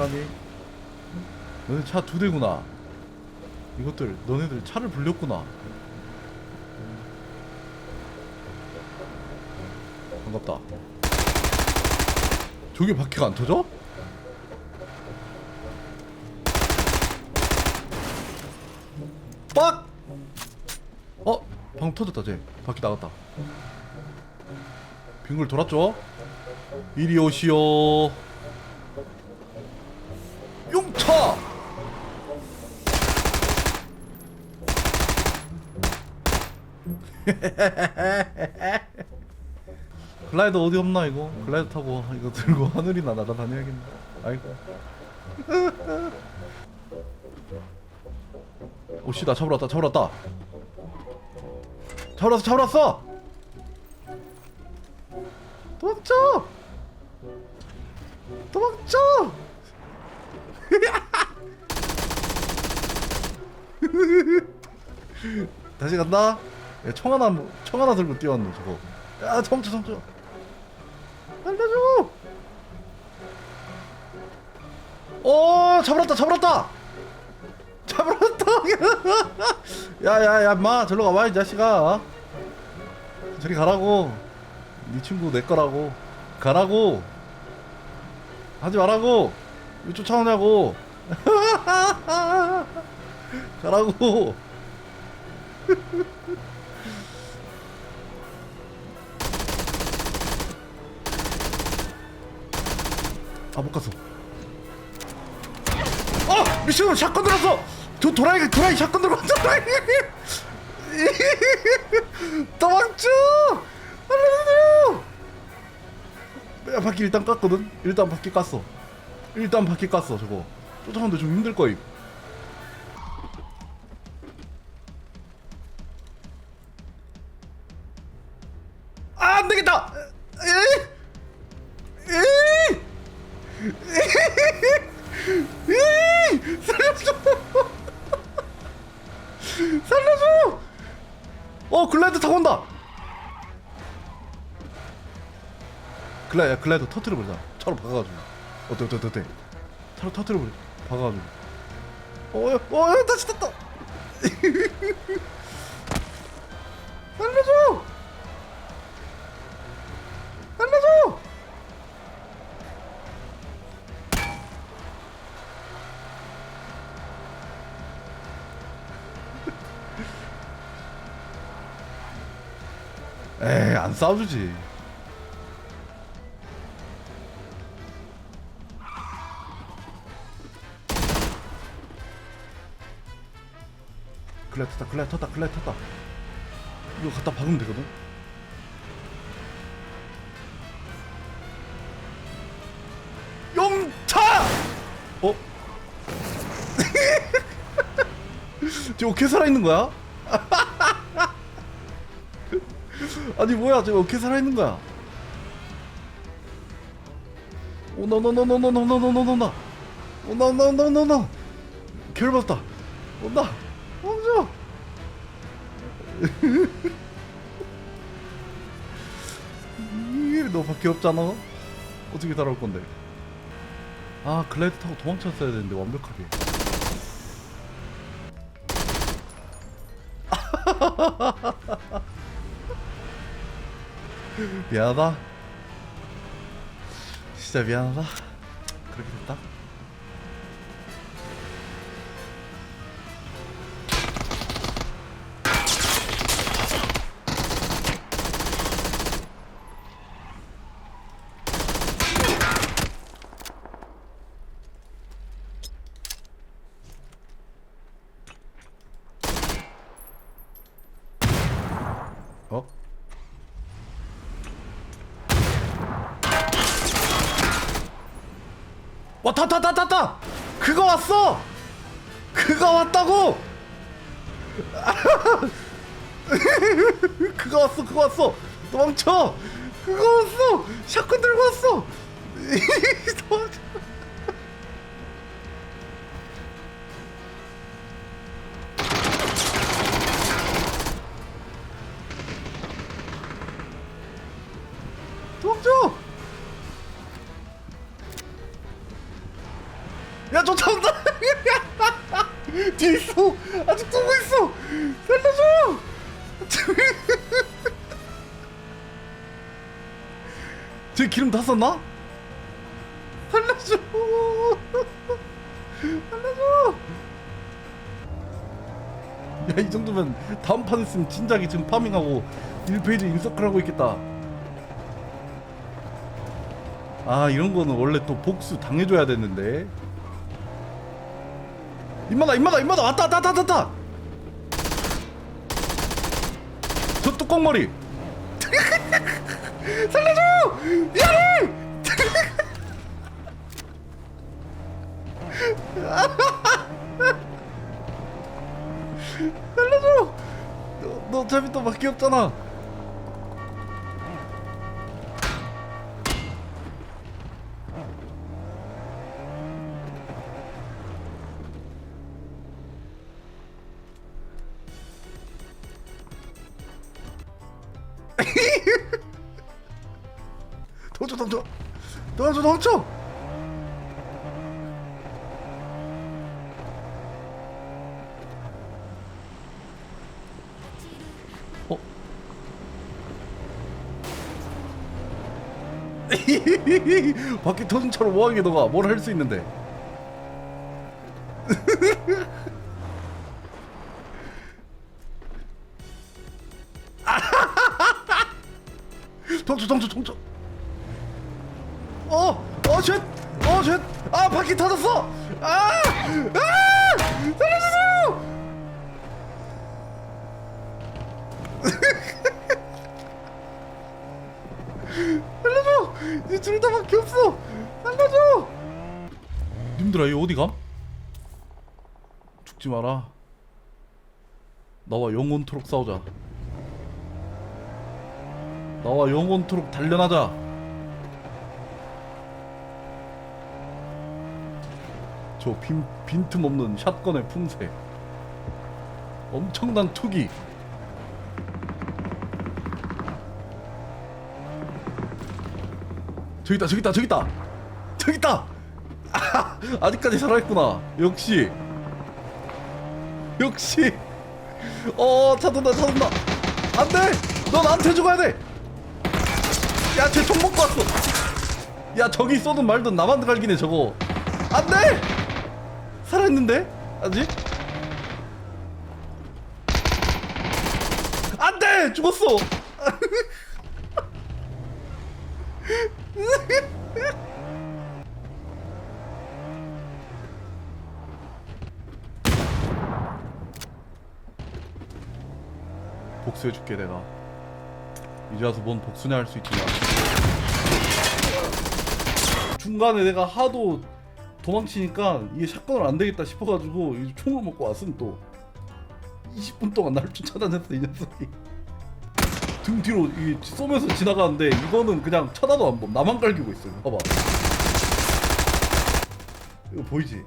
가니? 너네 차 두 대구나. 이것들 너네들 차를 불렸구나. 반갑다. 저게 바퀴가 안 터져? 빡! 어? 방금 터졌다 쟤 바퀴 나갔다 빙글 돌았죠? 이리 오시오 글라이더 어디 없나 이거? 글라이더 타고 이거 들고 하늘이나 날아다녀야겠네. 아이고. 오씨 나 잡으러 왔다 잡으러 왔다. 잡으러 왔어 잡으러 왔어! 도망쳐! 도망쳐! 다시 간다. 야, 총 하나 총 하나 들고 뛰어왔네 저거. 야오 잡으러 왔다 잡으러 왔다! 잡으러 왔다! 야야야 마 절로 가봐 이 자식아. 저리 가라고. 네 친구 내 거라고. 가라고. 하지 말라고. 왜 쫓아오냐고. 가라고 아못 갔어 어! 미션 샷건 들었어! 저 도라이 도라이 샷건 들고 도라이! 도망쳐! 알려주세요! 야 바퀴 일단 깠거든? 일단 바퀴 깠어. 일단 바퀴 깠어 저거. 쫓아가는데 좀 힘들 거임. 아 안 되겠다! 에이 에이 에이 살려줘. 살려줘. 어 글라이더 타고 온다. 글라이 글라이더 터트려 버리자. 차로 박아가지고. 어때 어때 어때 차로 터트려 버리 박아가지고. 어어 다시 탔다 살려줘 에이 안 싸워주지 글라이 탔다 글라이 탔다 글라이 탔다 이거 갖다 박으면 되거든 용차 어? 저 어떻게 살아있는 거야? 아니 뭐야 저 어떻게 살아있는 거야 오나나나나나나나나나나 오나나나나나나 결 받았다 온다 멈춰 이 너밖에 없잖아 어떻게 따라올 건데 아 글라이드 타고 도망쳤어야 되는데 완벽하게 미안하다. 진짜 미안하다. 그렇게 됐다. 어? 왔다 왔다 왔다 왔다 그거 왔어! 그거 왔다고! 그거 왔어 그거 왔어! 도망쳐! 그거 왔어! 샷건 들고 왔어! 도망쳐! 도망쳐 쫓아온다 뒤에 있어. 아직 쏘고 있어. 살려줘. 제 기름 다 썼나? 살려줘. 살려줘. 야 이 정도면 다음 판 있으면 진작에 지금 파밍하고 1페이지 인서클 하고 있겠다. 아 이런 거는 원래 또 복수 당해줘야 되는데 임마다 임마다 임마다. 왔다 왔다 왔다 왔다. 저 뚜껑머리. 살려줘! 미안해! 살려줘! 너, 너 어차피 또 밖에 없잖아 도망쳐 도망쳐 도망쳐 도망쳐 어? 바퀴 터진 차로 뭐하게 너가 뭘 할 수 있는데 동초 동초 동초 어! 어 쉣! 어 쉣! 아 바퀴 터졌어! 아! 아! 살려주세요! 살려줘! 이제 둘 다 밖에 없어! 살려줘! 님들아 이 어디 감? 죽지 마라 나와 영원토록 싸우자 나와 영원토록 단련하자. 저 빈, 빈틈없는 샷건의 품새 엄청난 투기. 저기 있다 저기 있다 저기 있다! 저기 있다! 아, 아직까지 살아있구나. 역시. 역시. 어 찾는다 찾는다. 안 돼! 너 나한테 죽어야 돼 야 쟤 총 먹고 왔어. 야 저기 쏘든 말든 나만 갈기네 저거. 안 돼! 살아있는데? 아직? 안 돼! 죽었어. 복수해줄게 내가. 이제 와서 뭔 복수냐 할 수 있지만 중간에 내가 하도 도망치니까 이게 샷건을 안 되겠다 싶어가지고 이 총을 먹고 왔음 또 20분 동안 날 쫓아다녔어 이 녀석이 등 뒤로 이 쏘면서 지나가는데 이거는 그냥 쳐다도 안 봄. 나만 갈기고 있어요 봐봐 이거 보이지?